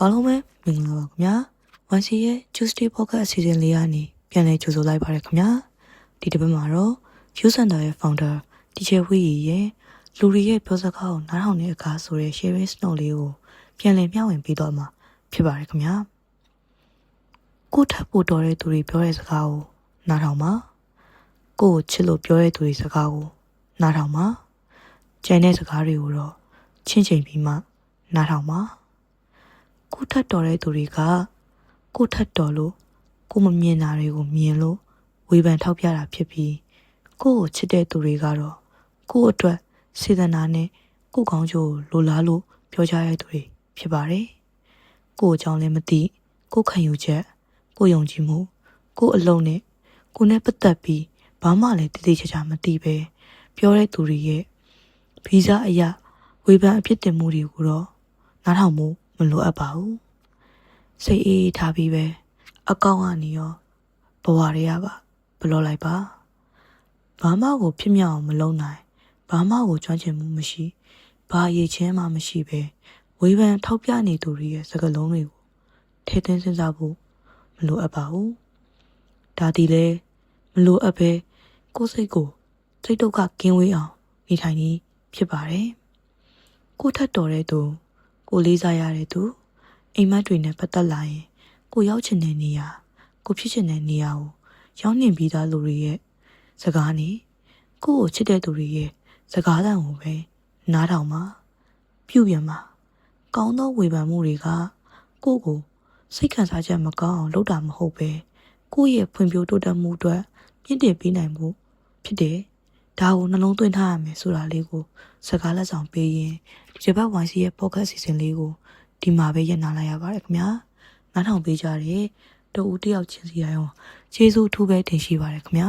အားလုံးပဲမင်္ဂလာပါခင်ဗျာဝန်စီရဲ့ Tuesday Podcast အစီအစဉ်လေးကနေပြန်လည်ကြိုဆိုလိုက်ပါရခင်ဗျာဒီတစ်ပတ်မှာတော့ View Center ရဲ့ founder DJ Wee ရဲ့လူတွေရဲ့ပြောစကားကိုနားထောင်တဲ့အခါဆိုတဲ့ sharing note လေးကိုပြန်လည်မျှဝေပေးတော့မှာဖြစ်ပါရခင်ဗျာကိုထပ်ဖို့တော်တဲ့သူတွေပြောတဲ့စကားကိုနားထောင်ပါကိုကိုချစ်လို့ပြောတဲ့သူတွေစကားကိုနားထောင်ပါကျန်တဲ့စကားတွေကိုတော့ချင်းချင်းပြီးမှနားထောင်ပါ ကိုထတ်တော်တဲ့သူတွေကကိုထတ်တော်လို့ကိုမမြင်တာတွေကိုမြင်လို့ဝေဖန်ထောက်ပြတာဖြစ်ပြီးကိုကိုချစ်တဲ့သူတွေကတော့ကိုအတွက်စေတနာနဲ့ကိုကောင်းချိုးကိုလိုလားလို့ပြောကြတဲ့သူတွေဖြစ်ပါတယ်။ကိုအကြောင်းလည်းမသိကိုခံယူချက်ကိုယုံကြည်မှုကိုအလုံးနဲ့ကိုနဲ့ပတ်သက်ပြီးဘာမှလည်းတည်တည်ချာချာမသိပဲပြောတဲ့သူတွေရဲ့ဗီဇအရာဝေဖန်အဖြစ်တင်မှုတွေကိုတော့နားထောင်မှု မလိုအပ်ပါဘူးစိတ်အေးအေးထားပြီးပဲအကောင့်ကနေရောဘဝတွေကပါဘလော့လိုက်ပါဘာမှကိုဖြစ်မြောက်အောင်မလုပ်နိုင်ဘာမှကိုကြွန့်ကျင်မှုမရှိဘာရည်ချင်းမှမရှိပဲဝေဖန်ထောက်ပြနေသူတွေရဲ့စကားလုံးတွေကိုထဲသွင်းစဉ်းစားဖို့မလိုအပ်ပါဘူးဒါဒီလဲမလိုအပ်ပဲကိုယ်စိတ်ကိုစိတ်ဒုက္ခကင်းဝေးအောင်နေထိုင်နေဖြစ်ပါတယ်ကိုထက်တော်တဲ့သူ ကိုလေးစားရတဲ့သူအိမ်မက်တွေနဲ့ပတ်သက်လာရင်ကိုရောက်ချင်တဲ့နေရာကိုဖြစ်ချင်တဲ့နေရာကိုရောက်နှင်ပြီးသားလူတွေရဲ့စကားနဲ့ကိုကိုချစ်တဲ့သူတွေရဲ့စကားသံကိုပဲနားထောင်ပါပြုပြန်ပါကောင်းသောဝေဖန်မှုတွေကကိုကိုစိတ်ခံစားချက်မကောင်းအောင်လုပ်တာမဟုတ်ပဲကိုယ့်ရဲ့ဖွံ့ဖြိုးတိုးတက်မှုအတွက်မြင့်တင်ပေးနိုင်မှုဖြစ်တယ် ဒါကိုနှလုံးသွင်းထားရမယ်ဆိုတာလေးကိုစကားလက်ဆောင်ပေးရင်ဒီတစ်ပတ် YC ရဲ့ podcast အစီအစဉ်လေးကိုဒီမှာပဲရပ်နာလိုက်ရပါတယ်ခင်ဗျာနားထောင်ပေးကြတဲ့တူဦးတယောက်ချင်းစီတိုင်းရောကျေးဇူးအထူးပဲတင်ရှိပါတယ်ခင်ဗျာ